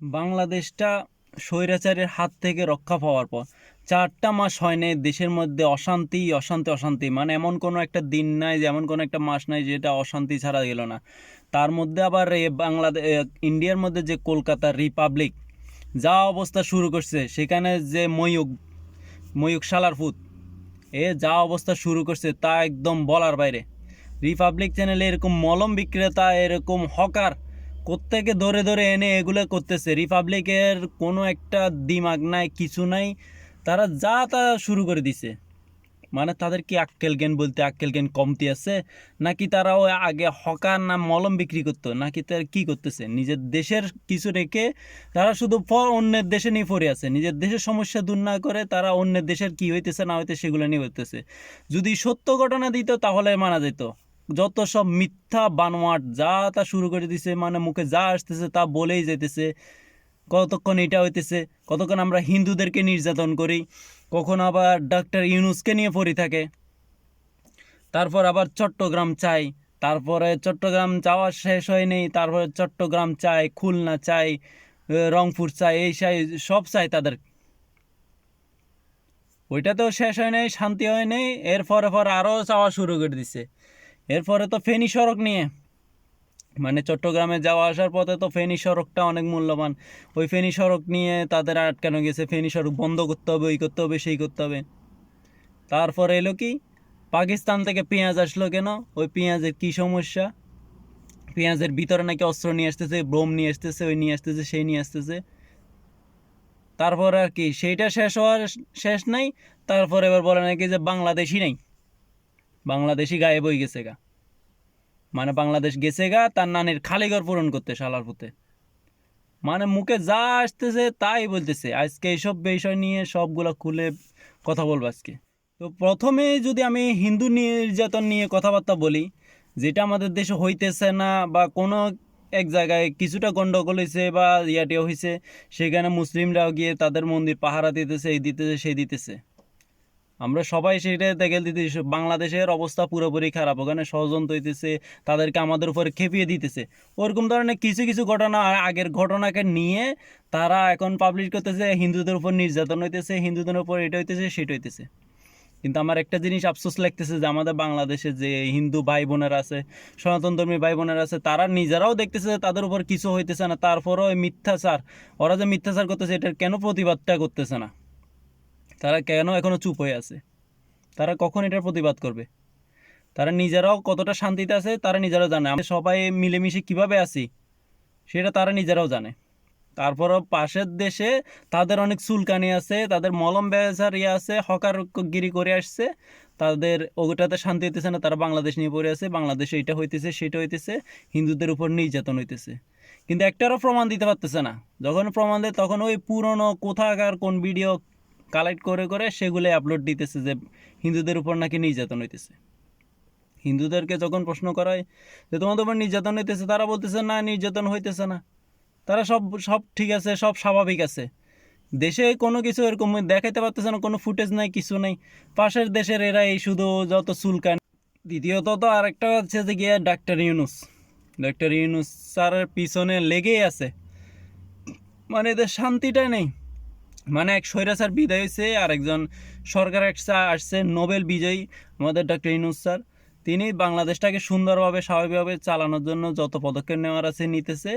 বাংলাদেশটা স্বৈরাচারের হাত থেকে রক্ষা পাওয়ার পর চারটা মাস হয় নাই দেশের মধ্যে অশান্তি অশান্তি অশান্তি। মানে এমন কোনো একটা দিন নাই যে এমন কোনো একটা মাস নাই যেটা অশান্তি ছাড়া গেল না। তার মধ্যে আবার বাংলাদেশ ইন্ডিয়ার মধ্যে যে কলকাতা রিপাবলিক, যা অবস্থা শুরু করছে, সেখানে যে ময়ূক ময়ূক শালার ফুত এ যা অবস্থা শুরু করছে তা একদম বলার বাইরে। রিপাবলিক চ্যানেলে এরকম মলম বিক্রেতা, এরকম হকার কোত্থেকে ধরে ধরে এনে এগুলো করতেছে। রিপাবলিকের কোনো একটা দিমাগ নাই, কিছু নাই। তারা যা তা শুরু করে দিছে। মানে তাদের কি আক্কেল জ্ঞান বলতে আক্কেল জ্ঞান কমতি আছে? নাকি তারা ওই আগে হকার না মলম বিক্রি করতো? নাকি তারা কি করতেছে? নিজের দেশের কিছু রেখে তারা শুধু অন্যের দেশে নিয়ে পড়ে আছে। নিজের দেশের সমস্যা দূর না করে তারা অন্যের দেশের কি হইতেছে না হইতেছে সেগুলো নিয়ে হইতেছে যদি সত্য ঘটনা দিত তাহলে মানা যেত। যত সব মিথ্যা বানোয়াট যা তা শুরু করে দিছে মানে মুখে যা আসতেছে তা বলেই যেতেছে কতক্ষণ এটা হইতেছে? কতক্ষণ আমরা হিন্দুদেরকে নির্যাতন করি? কখন আবার ডাক্তার ইউনুসকে নিয়ে পড়ি থাকে? তারপর আবার চট্টগ্রাম চাই। তারপরে চট্টগ্রাম চাওয়া শেষ হয়নি তারপরে চট্টগ্রাম চাই, খুলনা চাই রংপুর চাই, এই চাই, সব চাই তাদের। ওইটা তো শেষ হয় নাই, শান্তি হয় নাই। এরপরে পর আরও চাওয়া শুরু করে দিছে। এরপরে তো ফেনী সড়ক নিয়ে। মানে চট্টগ্রামে যাওয়া আসার পথে তো ফেনী সড়কটা অনেক মূল্যবান। ওই ফেনী সড়ক নিয়ে তাদের আটকানো গেছে। ফেনী সড়ক বন্ধ করতে হবে, ওই করতে হবে, সেই করতে হবে। তারপরে এলো কি? পাকিস্তান থেকে পেঁয়াজ আসলো কেন? ওই পেঁয়াজের কি সমস্যা? পেঁয়াজের ভিতরে নাকি অস্ত্র নিয়ে আসতেছে, বোম নিয়ে আসতেছে, ওই নিয়ে আসতেছে, সেই নিয়ে আসতেছে। তারপর আর কি, সেইটা শেষ হওয়ার শেষ নাই। তারপর এবার বলে নাকি যে বাংলাদেশি নাই। বাংলাদেশি গায়ে বই গেছে গা। মানে বাংলাদেশ গেছে গা, তার নানির খালিঘর পূরণ করতে শালার পুতে। মানে মুখে যা আসতেছে তাই বলতেছে। আজকে এইসব বিষয় নিয়ে সবগুলো খুলে কথা বলব আজকে। তো প্রথমে যদি আমি হিন্দু নির্যাতন নিয়ে কথাবার্তা বলি, যেটা আমাদের দেশে হইতেছে না বা কোনো এক জায়গায় কিছুটা গন্ডগোল হয়েছে বা ইয়াটিও হয়েছে সেখানে মুসলিমরাও গিয়ে তাদের মন্দির পাহারা দিতেছে, এই দিতেছে, সেই দিতেছে। আমরা সবাই সেটা দেখে দিতেছি বাংলাদেশের অবস্থা পুরোপুরি খারাপ, ওখানে ষড়যন্ত্র হইতেছে, তাদেরকে আমাদের উপরে খেপিয়ে দিতেছে। ওরকম ধরনের কিছু কিছু ঘটনা আগের ঘটনাকে নিয়ে তারা এখন পাবলিশ করতেছে, হিন্দুদের উপর নির্যাতন হইতেছে, হিন্দুদের উপর এটা হইতেছে, সেটা হইতেছে। কিন্তু আমার একটা জিনিস আফসোস লাগতেছে যে আমাদের বাংলাদেশে যে হিন্দু ভাই বোনেরা আছে, সনাতন ধর্মী ভাই বোনেরা আছে, তারা নিজেরাও দেখতেছে যে তাদের উপর কিছু হইতেছে না, তারপরও মিথ্যাচার, ওরা যে মিথ্যাচার করতেছে, এটার কেন প্রতিবাদটা করতেছে না? তারা কেন এখনও চুপ হয়ে আছে? তারা কখন এটার প্রতিবাদ করবে? তারা নিজেরাও কতটা শান্তিতে আছে তারা নিজেরাও জানে। আমরা সবাই মিলেমিশে কীভাবে আছি, সেটা তারা নিজেরাও জানে। তারপরও পাশের দেশে তাদের অনেক চুলকানি আছে, তাদের মলম ব্যবসার ইয়ে আছে হকার গিরি করে আসছে। তাদের ওটাতে শান্তি হইতেছে না, তারা বাংলাদেশ নিয়ে পড়ে আছে, বাংলাদেশে এটা হইতেছে, সেটা হইতেছে, হিন্দুদের উপর নির্যাতন হইতেছে। কিন্তু একটারও প্রমাণ দিতে পারতেছে না। যখন প্রমাণ দেয়, তখন ওই পুরনো কোথাকার কোন ভিডিও কালেক্ট করে করে সেগুলো আপলোড দিতেছে যে হিন্দুদের উপর নাকি নির্যাতন হইতেছে। হিন্দুদেরকে যখন প্রশ্ন করা হয় যে তোমাদের উপর নির্যাতন হইতেছে, তারা বলতেছে, না, নির্যাতন হইতেছে না। তারা সব সব ঠিক আছে, সব স্বাভাবিক আছে। দেশে কোনো কিছু এরকম দেখাইতে পারতেছে না, কোনো ফুটেজ নাই, কিছু নাই। পাশের দেশের এরা এই শুধু যত চুলকান। দ্বিতীয়ত তো আরেকটা হচ্ছে যে গিয়ে ডাক্তার ইউনুস। ডাক্তার ইউনুস স্যারের পিছনে লেগেই আছে। মানে এদের শান্তিটাই নেই। মানে এক স্বৈরাচার বিদায় হয়েছে, আর একজন সরকার আসছে নোবেল বিজয়ী আমাদের ডক্টর ইনুস স্যার। তিনি বাংলাদেশটাকে সুন্দরভাবে, স্বাভাবিকভাবে চালানোর জন্য যত পদক্ষেপ নেওয়ার আছে নিতেছে।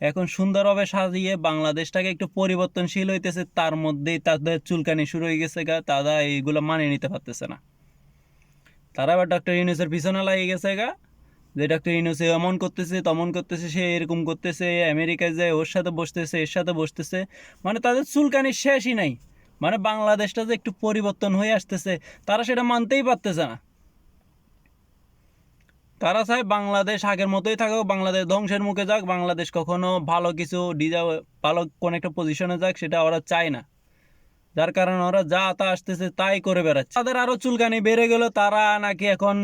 এখন সুন্দরভাবে সাজিয়ে বাংলাদেশটাকে একটু পরিবর্তনশীল হইতেছে, তার মধ্যেই তাদের চুলকানি শুরু হয়ে গেছে গা, তারা এইগুলো মানিয়ে নিতে পারতেছে না। তারা আবার ডক্টর ইউনুসের পিছনে লাগিয়ে গেছে গা। যে ডক্টর ইউনুস এমন করতেছে, তমন করতেছে, সে এরকম করতেছে, আমেরিকায় যায় ওর সাথে বসতেছে, এর সাথে বসতেছে মানে তাদের চুলকানি শেষই নাই। মানে বাংলাদেশটা যে একটু পরিবর্তন হয়ে আসতেছে, তারা সেটা মানতেই পারতেছে না। তারা চায় বাংলাদেশ আগের মতোই থাকুক, বাংলাদেশ ধ্বংসের মুখে যাক, বাংলাদেশ কখনো ভালো কিছু ডিজা ভালো কোনো একটা পজিশনে যাক, সেটা ওরা চায় না। যার কারণে ওরা যা তা আসতেছে তাই করে বেড়াচ্ছে। তাদের আরও চুলকানি বেড়ে গেল, তারা নাকি এখন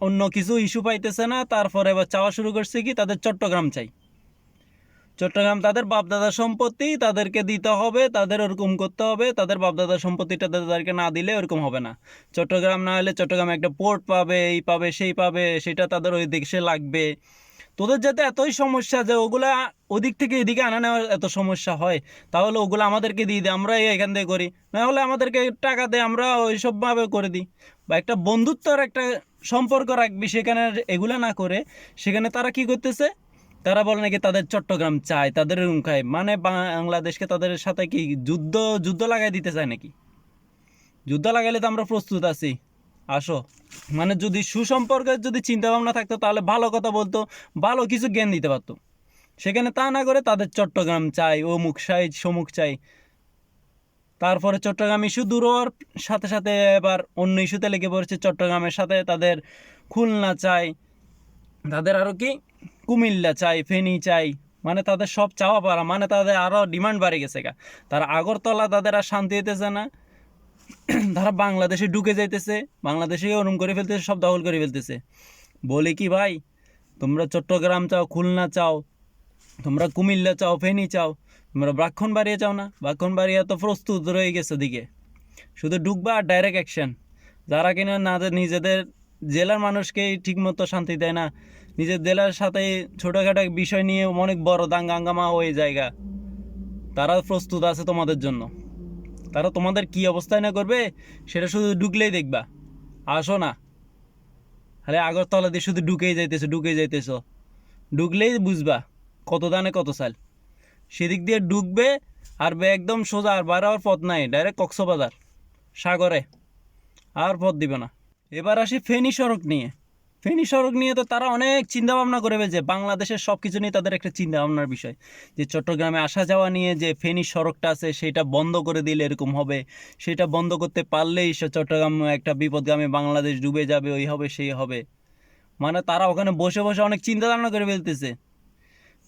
অন্য কিছু ইস্যু পাইতেছে না, তারপরে এবার চাওয়া শুরু করছে কি, তাদের চট্টগ্রাম চাই। চট্টগ্রাম তাদের বাপদাদার সম্পত্তি তাদেরকে দিতে হবে, তাদের ওরকম করতে হবে, তাদের বাপদাদার সম্পত্তিটা তাদেরকে না দিলে ওরকম হবে না। চট্টগ্রাম না হলে চট্টগ্রামে একটা পোর্ট পাবে, এই পাবে, সেই পাবে, সেটা তাদের ওই দেশে লাগবে। তোদের যাতে এতই সমস্যা যে ওগুলা ওদিক থেকে এদিকে আনা নেওয়ার এত সমস্যা হয়, তাহলে ওগুলো আমাদেরকে দিয়ে দিই আমরা এখান থেকে করি। না হলে আমাদেরকে টাকা দেয় আমরা ওইসবভাবে করে দিই। বা একটা বন্ধুত্বর একটা সম্পর্ক রাখবি সেখানে এগুলা না করে, সেখানে তারা কি করতেছে? তারা বলে নাকি তাদের চট্টগ্রাম চায় তাদের রুম খায় মানে বাংলাদেশকে তাদের সাথে কি যুদ্ধ যুদ্ধ লাগাই দিতে চায় নাকি? যুদ্ধ লাগাইলে তো আমরা প্রস্তুত আছি। আসো। মানে যদি সুসম্পর্কের যদি চিন্তা ভাবনা থাকতো, তাহলে ভালো কথা বলতো, ভালো কিছু জ্ঞান দিতে পারতো। সেখানে তা না করে তাদের চট্টগ্রাম চাই, অমুক চাই সমুখ চাই। তারপরে চট্টগ্রাম ইস্যু দূর হওয়ার সাথে সাথে এবার অন্য ইস্যুতে লেগে পড়েছে চট্টগ্রামের সাথে, তাদের খুলনা চাই, তাদের আরও কি? কুমিল্লা চাই, ফেনী চাই মানে তাদের সব চাওয়া পারা মানে তাদের আরও ডিমান্ড বাড়ে গেছে গা। তারা আগরতলা তাদের আর শান্তি হইতেছে না। তারা বাংলাদেশে ঢুকে যাইতেছে, বাংলাদেশে ওরম করে ফেলতেছে, সব দখল করে ফেলতেছে। বলে কি ভাই, তোমরা চট্টগ্রাম চাও, খুলনা চাও, তোমরা কুমিল্লা চাও, ফেনী চাও তোমরা ব্রাক্ষণবাড়িয়া চাও না। ব্রাক্ষণবাড়িয়া তো প্রস্তুত রয়ে গেছে দিকে শুধু ঢুকবা আর ডাইরেক্ট অ্যাকশন যারা কিনা না নিজেদের জেলার মানুষকেই ঠিকমতো শান্তি দেয় না, নিজের জেলার সাথে ছোটোখাটো বিষয় নিয়ে অনেক বড় দাঙ্গাঙ্গামা হয়ে জায়গা। তারা প্রস্তুত আছে তোমাদের জন্য। তারা তোমাদের কি অবস্থায় না করবে, সেটা শুধু ঢুকলেই দেখবা। আসো না। আরে আগরতলা দিয়ে শুধু ঢুকেই যাইতেছো ঢুকেই যাইতেছো। ঢুকলেই বুঝবা, কত দানে কত সাল। সেদিক দিয়ে ঢুকবে আর একদম সোজা, আর বার আর পথ নাই ডাইরেক্ট কক্সবাজার, সাগরে, আর পথ দিবে না। এবার আসি ফেনী সড়ক নিয়ে। ফেনী সড়ক নিয়ে তো তারা অনেক চিন্তা ভাবনা করবে যে বাংলাদেশের সব কিছু নিয়ে তাদের একটা চিন্তা ভাবনার বিষয়, যে চট্টগ্রামে আসা যাওয়া নিয়ে যে ফেনী সড়কটা আছে সেটা বন্ধ করে দিলে এরকম হবে, সেটা বন্ধ করতে পারলেই সে চট্টগ্রাম একটা বিপদগামী বাংলাদেশ ডুবে যাবে, ওই হবে, সেই হবে। মানে তারা ওখানে বসে বসে অনেক চিন্তা ধারণা করে ফেলতেছে।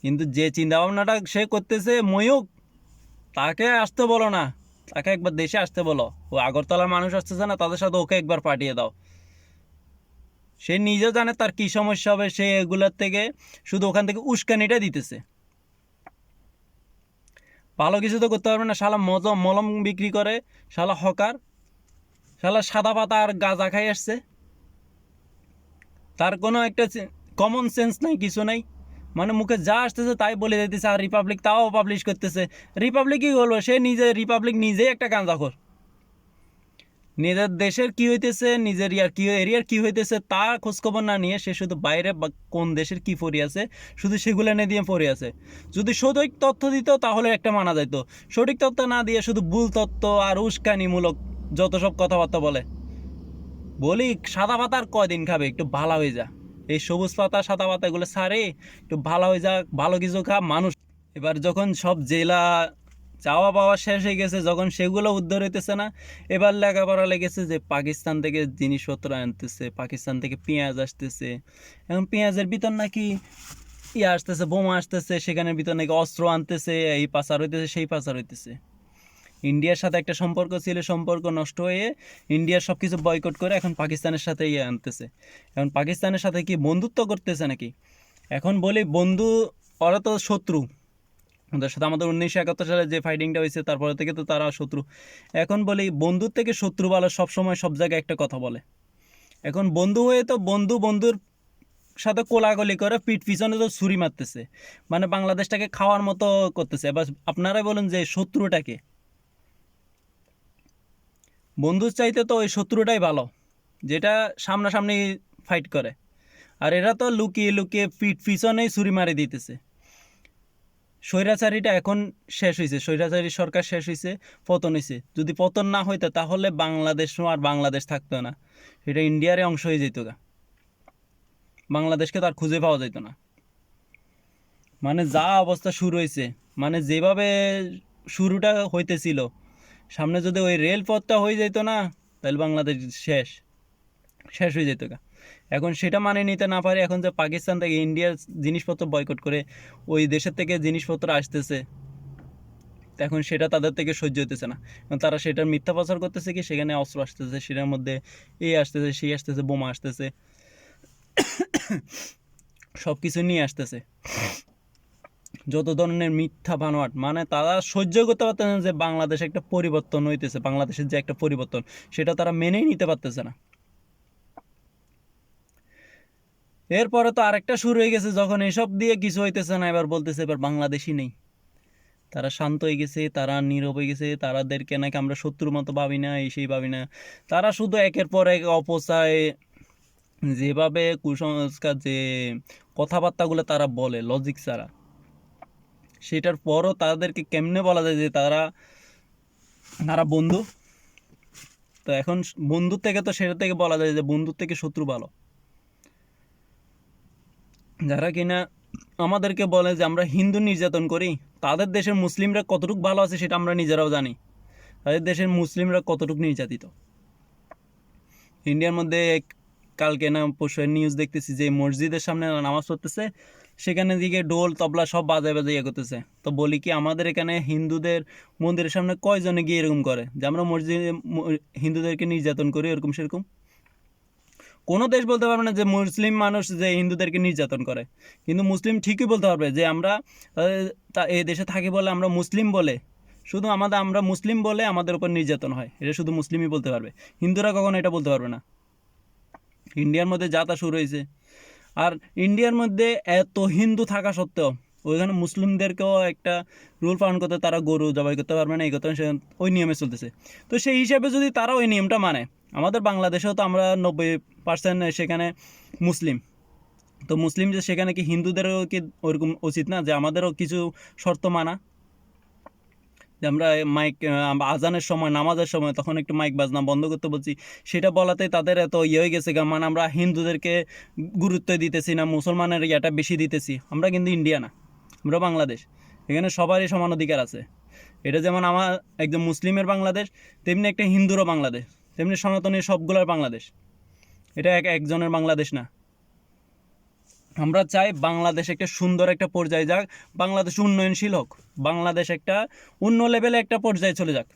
কিন্তু যে চিন্তা ভাবনাটা সে করতেছে, ময়ূক, তাকে আসতে বলো না। তাকে একবার দেশে আসতে বলো। ও আগরতলার মানুষ আসতেছে না, তাদের সাথে ওকে একবার পাঠিয়ে দাও। সে নিজে জানে তার কি সমস্যা হবে, সে এগুলোর থেকে শুধু ওখান থেকে উস্কানিটা দিতেছে। ভালো কিছু তো করতে পারবে না, শালা মজ, মলম বিক্রি করে, শালা হকার, শালা সাদা পাতা আর গাঁজা খাই আসছে। তার কোনো একটা কমন সেন্স নাই, কিছু নাই। মানে মুখে যা আসতেছে তাই বলে দিতেছে, আর রিপাবলিক তাও পাবলিশ করতেছে। রিপাবলিকই বলব সে নিজে রিপাবলিক নিজেই একটা গাঁজাখোর। নিজের দেশের কি হইতেছে, নিজের ইয়ার কি, এরিয়ার কি হইতেছে, তা খোঁজখবর না নিয়ে সে শুধু বাইরে বা কোন দেশের কি পড়ে আছে, শুধু সেগুলো এনে দিয়ে পড়ে আছে। যদি সঠিক তথ্য দিত তাহলে একটা মানা যাইতো। সঠিক তথ্য না দিয়ে শুধু ভুল তথ্য আর উস্কানিমূলক যত সব কথাবার্তা বলে। বলি, সাদা পাতা আর কয়দিন খাবে? একটু ভালো হয়ে যা। এই সবুজ পাতা সাদা পাতা এগুলো সারে একটু ভালো হয়ে যাক, ভালো কিছু খা, মানুষ। এবার যখন সব জেলা চাওয়া পাওয়া শেষ হয়ে গেছে, যখন সেগুলো উদ্ধার হইতেছে না, এবার লেখাপড়া লেগেছে যে পাকিস্তান থেকে জিনিসপত্র আনতেছে, পাকিস্তান থেকে পেঁয়াজ আসতেছে। এখন পেঁয়াজের ভিতর নাকি ইয়ে আসতেছে, বোমা আসতেছে, সেখানের ভিতর নাকি অস্ত্র আনতেছে, এই পাচার হইতেছে, সেই পাচার হইতেছে। ইন্ডিয়ার সাথে একটা সম্পর্ক ছিল, সম্পর্ক নষ্ট হয়ে ইন্ডিয়ার সব কিছু বয়কট করে এখন পাকিস্তানের সাথে ইয়ে আনতেছে। এখন পাকিস্তানের সাথে কি বন্ধুত্ব করতেছে নাকি? এখন বলি বন্ধু, ওরা তো শত্রু। ওদের সাথে আমাদের উনিশশো একাত্তর সালে যে ফাইটিংটা হয়েছে, তারপরে থেকে তো তারা শত্রু। এখন বলি বন্ধুর থেকে শত্রু ভালো সবসময় সব জায়গায় একটা কথা বলে। এখন বন্ধু হয়ে তো বন্ধু বন্ধুর সাথে কোলাগলি করে পিঠ পিছনে তো ছুরি মারতেছে। মানে বাংলাদেশটাকে খাওয়ার মতো করতেছে। এবার আপনারাই বলুন যে শত্রুটাকে বন্ধুর চাইতে তো ওই শত্রুটাই ভালো, যেটা সামনাসামনি ফাইট করে। আর এরা তো লুকিয়ে লুকিয়ে পিঠ পিছনেই ছুরি মারি দিতেছে। স্বৈরাচারীটা এখন শেষ হয়েছে স্বৈরাচারী সরকার শেষ হয়েছে পতন হয়েছে যদি পতন না হইতো, তাহলে বাংলাদেশ আর বাংলাদেশ থাকতো না। এটা ইন্ডিয়ারে অংশ হয়ে যেত গা। বাংলাদেশকে তো আর খুঁজে পাওয়া যেত না। মানে যা অবস্থা শুরু হয়েছে মানে যেভাবে শুরুটা হইতেছিল সামনে যদি ওই রেলপথটা হয়ে যেত না, তাহলে বাংলাদেশ শেষ। শেষ হয়ে যেত গা। এখন সেটা মানে নিতে না পারে, এখন যে পাকিস্তান থেকে ইন্ডিয়ার জিনিসপত্র বয়কট করে ওই দেশের থেকে জিনিসপত্র আসতেছে, এখন সেটা তাদের থেকে সহ্য হতেছে না। তারা সেটার মিথ্যা প্রচার করতেছে কি, সেখানে অস্ত্র আসতেছে, সেটার মধ্যে এই আসতেছে সেই আসতেছে, বোমা আসতেছে সব কিছু নিয়ে আসতেছে। যত ধরনের মিথ্যা বানোয়াট মানে তারা সহ্য করতে পারতেছে না যে বাংলাদেশে একটা পরিবর্তন হইতেছে, বাংলাদেশের যে একটা পরিবর্তন, সেটা তারা মেনেই নিতে পারতেছে না। এরপরে তো আরেকটা শুরু হয়ে গেছে, যখন এসব দিয়ে কিছু হইতেছে না, এবার বলতেছে এবার বাংলাদেশি নেই। তারা শান্ত হয়ে গেছে, তারা নীরব হয়ে গেছে, তারাদেরকে নাকি আমরা শত্রুর মতো ভাবি না, এই সেই ভাবি না। তারা শুধু একের পর এক অপচায়, যেভাবে কুসংস্কার, যে কথাবার্তাগুলো তারা বলে লজিক ছাড়া। সেটার পরও তাদেরকে কেমনে বলা যায় যে তারা তারা বন্ধু? তো এখন বন্ধুর থেকে তো সেটা থেকে বলা যায় যে বন্ধুর থেকে শত্রু ভালো। যারা কিনা আমাদেরকে বলে যে আমরা হিন্দু নির্যাতন করি, তাদের দেশের মুসলিমরা কতটুকু ভালো আছে সেটা আমরা নিজেরাও জানি। তাদের দেশের মুসলিমরা কতটুকু নির্যাতিত? ইন্ডিয়ার মধ্যে কালকে না পরশু নিউজ দেখতেছি যে মসজিদের সামনে নামাজ পড়তেছে সেখানে দিকে ডোল তবলা সব বাজায় বাজায় ইয়ে করতেছে। তো বলি কি, আমাদের এখানে হিন্দুদের মন্দিরের সামনে কয়জনে গিয়ে এরকম করে? যে আমরা মসজিদে হিন্দুদেরকে নির্যাতন করি, এরকম সেরকম? কোনো দেশ বলতে পারবে না যে মুসলিম মানুষ যে হিন্দুদেরকে নির্যাতন করে। কিন্তু মুসলিম ঠিকই বলতে পারবে যে আমরা এই দেশে থাকি বলে আমরা মুসলিম বলে। শুধু আমাদের, আমরা মুসলিম বলে আমাদের উপর নির্যাতন হয়। এটা শুধু মুসলিমই বলতে পারবে। হিন্দুরা কখনো এটা বলতে পারবে না। ইন্ডিয়ার মধ্যে যাতা শুরু হয়েছে। আর ইন্ডিয়ার মধ্যে এত হিন্দু থাকা সত্ত্বেও ওইখানে মুসলিমদেরকেও একটা রুল পালন করতে তারা গরু জবাই করতে পারবে না, এই সে ওই নিয়মে চলতেছে। তো সেই হিসাবে যদি তারা ওই নিয়মটা মানে আমাদের বাংলাদেশেও তো আমরা নব্বই পার্সেন্ট সেখানে মুসলিম। তো মুসলিম যে সেখানে কি হিন্দুদেরও কি ওরকম উচিত না যে আমাদেরও কিছু শর্ত মানা? যে আমরা মাইক আজানের সময়, নামাজের সময় তখন একটু মাইক বাজনা বন্ধ করতে বলছি। সেটা বলাতেই তাদের এত ইয়ে হয়ে গেছে মানে আমরা হিন্দুদেরকে গুরুত্ব দিতেছি না মুসলমানের ইয়েটা বেশি দিতেছি। আমরা কিন্তু ইন্ডিয়া না, আমরা বাংলাদেশ। এখানে সবারই সমান অধিকার আছে। এটা যেমন আমার একজন মুসলিমের বাংলাদেশ, তেমনি একটা হিন্দুরও বাংলাদেশ, তেমনি সনাতনী সবগুলোর বাংলাদেশ। এটা এক, একজনের বাংলাদেশ না। আমরা চাই বাংলাদেশ একটা সুন্দর একটা পর্যায়ে যাক, বাংলাদেশ উন্নয়নশীল হোক, বাংলাদেশ একটা অন্য লেভেলে একটা পর্যায়ে চলে যাক।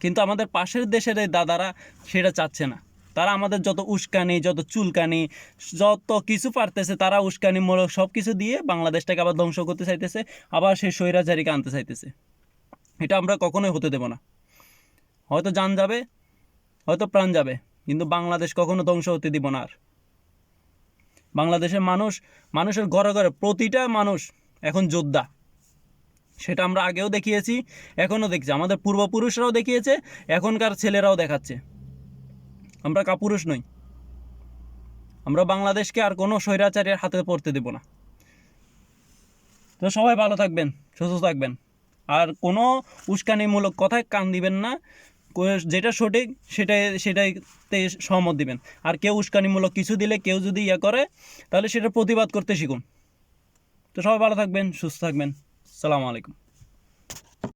কিন্তু আমাদের পাশের দেশের এই দাদারা সেটা চাচ্ছে না। তারা আমাদের যত উস্কানি, যত চুলকানি, যত কিছু পারতেছে, তারা উস্কানিমূলক সব কিছু দিয়ে বাংলাদেশটাকে আবার ধ্বংস করতে চাইতেছে, আবার সেই স্বৈরাচারীকে আনতে চাইতেছে। এটা আমরা কখনোই হতে দেব না। হয়তো যান যাবে, হয়তো প্রাণ যাবে, কিন্তু বাংলাদেশ কখনো ধ্বংস হতে দিব না আর। বাংলাদেশের মানুষ, মানুষের ঘরে ঘরে প্রতিটা মানুষ এখন যোদ্ধা। সেটা আমরা আগেও দেখিয়েছি, এখনও দেখছি। আমাদের পূর্বপুরুষরাও দেখিয়েছে, এখনকার ছেলেরাও দেখাচ্ছে। আমরা কাপুরুষ নই। আমরা বাংলাদেশকে আর কোনো স্বৈরাচারের হাতে পড়তে দেব না। তো সবাই ভালো থাকবেন, সুস্থ থাকবেন। আর কোনো উস্কানিমূলক কথায় কান দিবেন না। যেটা সঠিক, সেটাই, সেটাইতে সহমত দিবেন। আর কেউ উস্কানিমূলক কিছু দিলে কেউ যদি ইয়ে করে, তাহলে সেটা প্রতিবাদ করতে শিখুন। তো সবাই ভালো থাকবেন, সুস্থ থাকবেন। সালামু আলাইকুম।